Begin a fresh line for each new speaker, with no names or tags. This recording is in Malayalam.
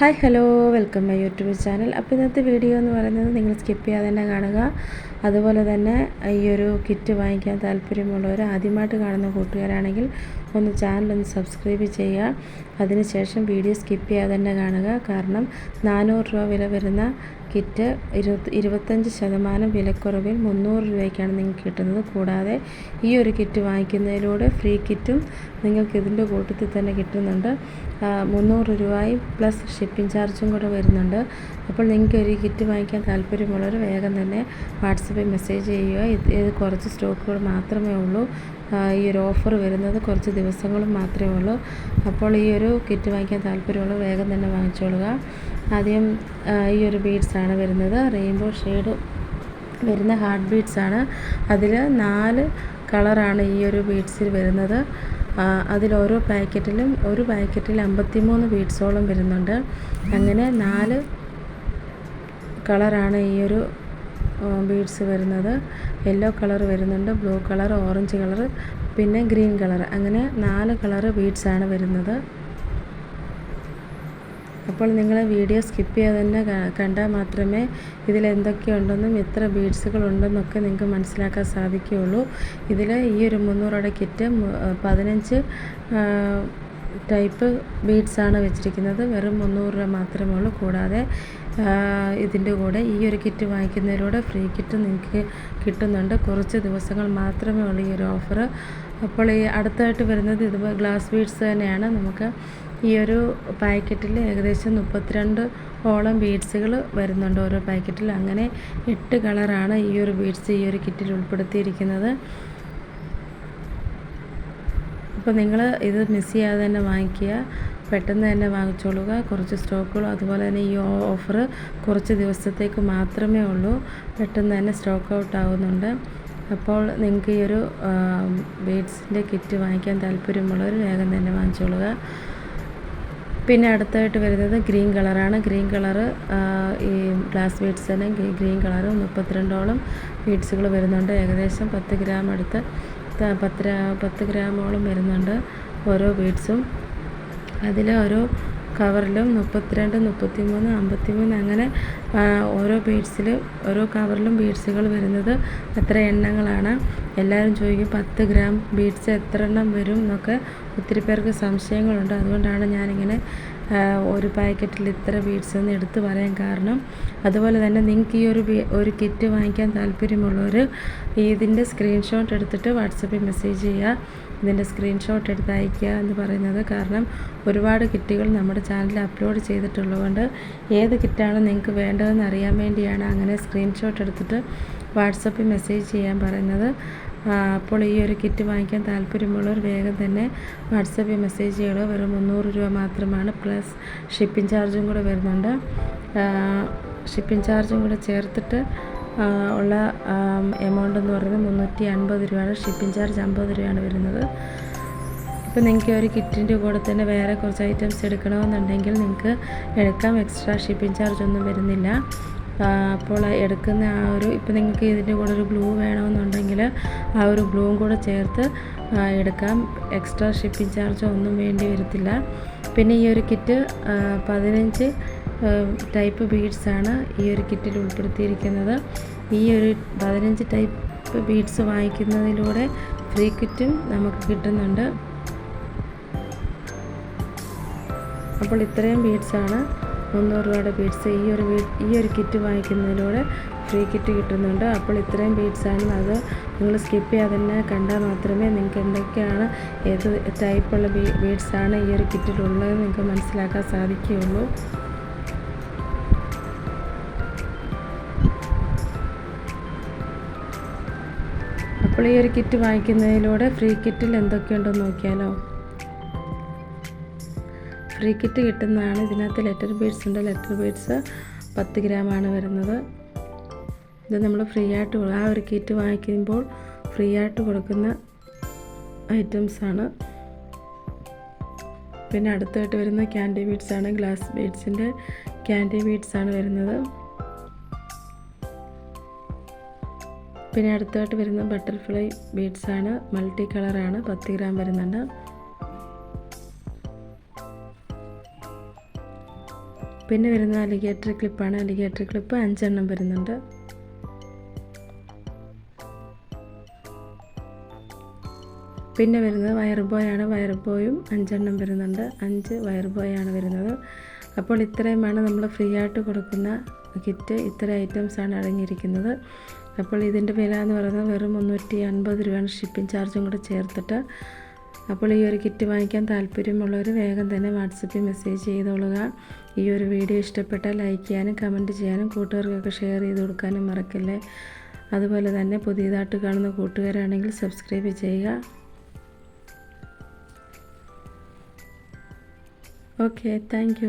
Hi hello. Welcome my YouTube channel. അപ്പോൾ ഇന്നത്തെ വീഡിയോ എന്ന് പറയുന്നത് നിങ്ങൾ സ്കിപ്പ് ചെയ്യാതെ തന്നെ കാണുക. അതുപോലെ തന്നെ ഈ ഒരു കിറ്റ് വാങ്ങിക്കാൻ താല്പര്യമുള്ളവർ ആദ്യമായിട്ട് കാണുന്ന കൂട്ടുകാരാണെങ്കിൽ ഒന്ന് ചാനൽ ഒന്ന് സബ്സ്ക്രൈബ് ചെയ്യുക. അതിനുശേഷം വീഡിയോ സ്കിപ്പ് ചെയ്യാതെ തന്നെ കാണുക. കാരണം നാനൂറ് രൂപ വില വരുന്ന കിറ്റ് ഇരുപത്തി ഇരുപത്തഞ്ച് ശതമാനം വിലക്കുറവിൽ മുന്നൂറ് രൂപയ്ക്കാണ് നിങ്ങൾക്ക് കിട്ടുന്നത്. കൂടാതെ ഈ ഒരു കിറ്റ് വാങ്ങിക്കുന്നതിലൂടെ ഫ്രീ കിറ്റും നിങ്ങൾക്ക് ഇതിന്റെ കൂട്ടത്തിൽ തന്നെ കിട്ടുന്നുണ്ട്. മുന്നൂറ് രൂപയും പ്ലസ് ഷിപ്പിംഗ് ചാർജും കൂടെ വരുന്നുണ്ട്. അപ്പോൾ നിങ്ങൾക്ക് ഒരു കിറ്റ് വാങ്ങിക്കാൻ താല്പര്യമുള്ളവർ വേഗം തന്നെ വാട്സപ്പിൽ മെസ്സേജ് ചെയ്യുക. ഇത് കുറച്ച് സ്റ്റോക്കുകൾ മാത്രമേ ഉള്ളൂ. ഈ ഒരു ഓഫർ വരുന്നത് കുറച്ച് ദിവസങ്ങളും മാത്രമേ ഉള്ളൂ. അപ്പോൾ ഈ ഒരു കിറ്റ് വാങ്ങിക്കാൻ താല്പര്യമുള്ളവർ വേഗം തന്നെ വാങ്ങിച്ചോളുക. ആദ്യം ഈ ഒരു ബീഡ്സാണ് വരുന്നത്. റെയിൻബോ ഷെയ്ഡ് വരുന്ന ഹാർട്ട് ബീഡ്സാണ് അതിൽ നാല് കളറാണ് ഈ ഒരു ബീഡ്സിൽ വരുന്നത്. അതിൽ ഓരോ പാക്കറ്റിലും ഒരു പാക്കറ്റിൽ അമ്പത്തിമൂന്ന് ബീഡ്സോളം വരുന്നുണ്ട്. അങ്ങനെ നാല് കളറാണ് ഈ ഒരു ബീഡ്സ് വരുന്നത്. യെല്ലോ കളർ വരുന്നുണ്ട് ബ്ലൂ കളർ ഓറഞ്ച് കളർ പിന്നെ ഗ്രീൻ കളർ അങ്ങനെ നാല് കളർ ബീഡ്സാണ് വരുന്നത്. അപ്പോൾ നിങ്ങൾ വീഡിയോ സ്കിപ്പ് ചെയ്യാതെ തന്നെ കണ്ടാൽ മാത്രമേ ഇതിൽ എന്തൊക്കെയുണ്ടെന്നും എത്ര ബീഡ്സുകൾ ഉണ്ടെന്നൊക്കെ നിങ്ങൾക്ക് മനസ്സിലാക്കാൻ സാധിക്കുകയുള്ളൂ. ഇതിൽ ഈ ഒരു മുന്നൂറോടെ കിറ്റ് പതിനഞ്ച് ടൈപ്പ് ബീഡ്സാണ് വെച്ചിരിക്കുന്നത്. വെറും മുന്നൂറ് രൂപ മാത്രമേ ഉള്ളൂ. കൂടാതെ ഇതിന്റെ കൂടെ ഈ ഒരു കിറ്റ് വാങ്ങിക്കുന്നതിലൂടെ ഫ്രീ കിറ്റ് നിങ്ങൾക്ക് കിട്ടുന്നുണ്ട്. കുറച്ച് ദിവസങ്ങൾ മാത്രമേ ഉള്ളൂ ഈ ഒരു ഓഫർ അപ്പോൾ ഈ അടുത്തായിട്ട് വരുന്നത് ഇത് ഗ്ലാസ് ബീഡ്സ് തന്നെയാണ്. നമുക്ക് ഈ ഒരു പാക്കറ്റിൽ ഏകദേശം മുപ്പത്തിരണ്ട് ഓളം ബീഡ്സുകൾ വരുന്നുണ്ട് ഓരോ പാക്കറ്റിൽ. അങ്ങനെ എട്ട് കളറാണ് ഈ ഒരു ബീഡ്സ് ഈ ഒരു കിറ്റിൽ ഉൾപ്പെടുത്തിയിരിക്കുന്നത്. അപ്പോൾ നിങ്ങൾ ഇത് മിസ് ചെയ്യാതെ തന്നെ വാങ്ങിക്കുക. പെട്ടെന്ന് തന്നെ വാങ്ങിച്ചോളുക. കുറച്ച് സ്റ്റോക്കുകളും അതുപോലെ തന്നെ ഈ ഓഫർ കുറച്ച് ദിവസത്തേക്ക് മാത്രമേ ഉള്ളൂ. പെട്ടെന്ന് തന്നെ സ്റ്റോക്ക് ഔട്ട് ആവുന്നുണ്ട്. അപ്പോൾ നിങ്ങൾക്ക് ഈ ഒരു ബീഡ്സിന്റെ കിറ്റ് വാങ്ങിക്കാൻ താല്പര്യമുള്ളവർ വേഗം തന്നെ വാങ്ങിച്ചോളുക. പിന്നെ അടുത്തായിട്ട് വരുന്നത് ഗ്രീൻ കളറാണ്. ഗ്രീൻ കളറ് ഈ ഗ്ലാസ് ബീഡ്സ് തന്നെ. ഗ്രീൻ കളറ് മുപ്പത്തിരണ്ടോളം ബീഡ്സുകൾ വരുന്നുണ്ട്. ഏകദേശം പത്ത് ഗ്രാം അടുത്ത്. പത്ത് പത്ത് ഗ്രാമോളം വരുന്നുണ്ട് ഓരോ ബീഡ്സും. അതിൽ ഓരോ കവറിലും മുപ്പത്തിരണ്ട് മുപ്പത്തി മൂന്ന് അമ്പത്തി മൂന്ന് അങ്ങനെ ഓരോ ബീഡ്സിൽ ഓരോ കവറിലും ബീഡ്സുകൾ വരുന്നത് അത്ര എണ്ണങ്ങളാണ്. എല്ലാവരും ചോദിക്കും പത്ത് ഗ്രാം ബീഡ്സ് എത്ര എണ്ണം വരും എന്നൊക്കെ ഒത്തിരി പേർക്ക് സംശയങ്ങളുണ്ട്. അതുകൊണ്ടാണ് ഞാനിങ്ങനെ ഒരു പാക്കറ്റിൽ ഇത്ര ബീഡ്സ് എന്ന് എടുത്ത് പറയാൻ കാരണം. അതുപോലെ തന്നെ നിങ്ങൾക്ക് ഈ ഒരു ഒരു കിറ്റ് വാങ്ങിക്കാൻ താല്പര്യമുള്ളവർ ഇതിന്റെ സ്ക്രീൻഷോട്ട് എടുത്തിട്ട് വാട്സപ്പിൽ മെസ്സേജ് ചെയ്യുക. ഇതിന്റെ സ്ക്രീൻഷോട്ട് എടുത്ത് അയയ്ക്കുക എന്ന് പറയുന്നത് കാരണം ഒരുപാട് കിറ്റുകൾ നമ്മുടെ ചാനലിൽ അപ്ലോഡ് ചെയ്തിട്ടുള്ളതുകൊണ്ട് ഏത് കിറ്റാണ് നിങ്ങൾക്ക് വേണ്ടതെന്ന് അറിയാൻ വേണ്ടിയാണ് അങ്ങനെ സ്ക്രീൻഷോട്ട് എടുത്തിട്ട് വാട്സപ്പിൽ മെസ്സേജ് ചെയ്യാൻ പറയുന്നത്. അപ്പോൾ ഈ ഒരു കിറ്റ് വാങ്ങിക്കാൻ താല്പര്യമുള്ളവർ വേഗം തന്നെ വാട്സപ്പിൽ മെസ്സേജ് ചെയ്യണോ? വെറും മുന്നൂറ് രൂപ മാത്രമാണ്. പ്ലസ് ഷിപ്പിംഗ് ചാർജും കൂടെ വരുന്നുണ്ട്. ഷിപ്പിംഗ് ചാർജും കൂടെ ചേർത്തിട്ട് ഉള്ള എമൗണ്ട് എന്ന് പറയുന്നത് മുന്നൂറ്റി അൻപത് രൂപയാണ്. ഷിപ്പിംഗ് ചാർജ് അമ്പത് രൂപയാണ് വരുന്നത്. ഇപ്പോൾ നിങ്ങൾക്ക് ഒരു കിറ്റിന്റെ കൂടെ തന്നെ വേറെ കുറച്ച് ഐറ്റംസ് എടുക്കണമെന്നുണ്ടെങ്കിൽ നിങ്ങൾക്ക് എടുക്കാം. എക്സ്ട്രാ ഷിപ്പിംഗ് ചാർജ് ഒന്നും വരുന്നില്ല. അപ്പോൾ എടുക്കുന്ന ആ ഒരു ഇപ്പോൾ നിങ്ങൾക്ക് ഇതിന്റെ കൂടെ ഒരു ബ്ലൂ വേണമെന്നുണ്ടെങ്കിൽ ആ ഒരു ബ്ലൂവും കൂടെ ചേർത്ത് എടുക്കാം. എക്സ്ട്രാ ഷിപ്പിംഗ് ചാർജ് ഒന്നും വേണ്ടി വരത്തില്ല. പിന്നെ ഈ ഒരു കിറ്റ് പതിനഞ്ച് ടൈപ്പ് ബീഡ്സാണ് ഈ ഒരു കിറ്റിൽ ഉൾപ്പെടുത്തിയിരിക്കുന്നത്. ഈ ഒരു പതിനഞ്ച് ടൈപ്പ് ബീഡ്സ് വാങ്ങിക്കുന്നതിലൂടെ ഫ്രീ കിറ്റും നമുക്ക് കിട്ടുന്നുണ്ട്. അപ്പോൾ ഇത്രയും ബീഡ്സാണ് മുന്നൂറ് രൂപയുടെ ബീഡ്സ് ഈ ഒരു ഈ ഒരു കിറ്റ് വാങ്ങിക്കുന്നതിലൂടെ ഫ്രീ കിറ്റ് കിട്ടുന്നുണ്ട്. അപ്പോൾ ഇത്രയും ബീഡ്സാണ് അത് നിങ്ങൾ സ്കിപ്പ് ചെയ്യാതെ തന്നെ കണ്ടാൽ മാത്രമേ നിങ്ങൾക്ക് എന്തൊക്കെയാണ് ഏത് ടൈപ്പുള്ള ബീ ബീഡ്സാണ് ഈ ഒരു കിറ്റിലുള്ളത് നിങ്ങൾക്ക് മനസ്സിലാക്കാൻ സാധിക്കുകയുള്ളൂ. അപ്പോൾ ഈ ഒരു കിറ്റ് വാങ്ങിക്കുന്നതിലൂടെ ഫ്രീ കിറ്റിൽ എന്തൊക്കെയുണ്ടെന്ന് നോക്കിയാലോ. ഫ്രീ കിറ്റ് കിട്ടുന്നതാണ്. ഇതിനകത്ത് ലെറ്റർ ബീഡ്സ് ഉണ്ട്. ലെറ്റർ ബീഡ്സ് പത്ത് ഗ്രാമാണ് വരുന്നത്. ഇത് നമ്മൾ ഫ്രീ ആയിട്ട് ആ ഒരു കിറ്റ് വാങ്ങിക്കുമ്പോൾ ഫ്രീ ആയിട്ട് കൊടുക്കുന്ന ഐറ്റംസാണ് പിന്നെ അടുത്തായിട്ട് വരുന്ന ക്യാൻഡി ബീഡ്സ് ആണ്. ഗ്ലാസ് ബീഡ്സിന്റെ ക്യാൻഡി ബീഡ്സ് ആണ് വരുന്നത്. പിന്നെ അടുത്തായിട്ട് വരുന്ന ബട്ടർഫ്ലൈ ബീഡ്സ് ആണ്. മൾട്ടി കളറാണ് പത്ത് ഗ്രാം വരുന്നുണ്ട്. പിന്നെ വരുന്ന അലിഗേറ്റർ ക്ലിപ്പാണ് അലിഗേറ്റർ ക്ലിപ്പ് അഞ്ചെണ്ണം വരുന്നുണ്ട്. പിന്നെ വരുന്നത് വയർ ബോയാണ് വയർ ബോയും അഞ്ചെണ്ണം വരുന്നുണ്ട്. അഞ്ച് വയർ ബോയാണ് വരുന്നത്. അപ്പോൾ ഇത്രയുമാണ് നമ്മൾ ഫ്രീ ആയിട്ട് കൊടുക്കുന്ന കിറ്റ് ഇത്ര ഐറ്റംസാണ് അടങ്ങിയിരിക്കുന്നത്. അപ്പോൾ ഇതിന്റെ വില എന്ന് പറയുന്നത് വെറും മുന്നൂറ്റി അൻപത് രൂപയാണ്. ഷിപ്പിംഗ് ചാർജും കൂടെ ചേർത്തിട്ട് അപ്പോൾ ഈ ഒരു കിറ്റ് വാങ്ങിക്കാൻ താല്പര്യമുള്ളവർ വേഗം തന്നെ വാട്സപ്പിൽ മെസ്സേജ് ചെയ്തോളുക. ഈ ഒരു വീഡിയോ ഇഷ്ടപ്പെട്ടാൽ ലൈക്ക് ചെയ്യാനും കമന്റ് ചെയ്യാനും കൂട്ടുകാർക്കൊക്കെ ഷെയർ ചെയ്ത് കൊടുക്കാനും മറക്കല്ലേ. അതുപോലെ തന്നെ പുതിയതായിട്ട് കാണുന്ന കൂട്ടുകാരാണെങ്കിൽ സബ്സ്ക്രൈബ് ചെയ്യുക. Okay thank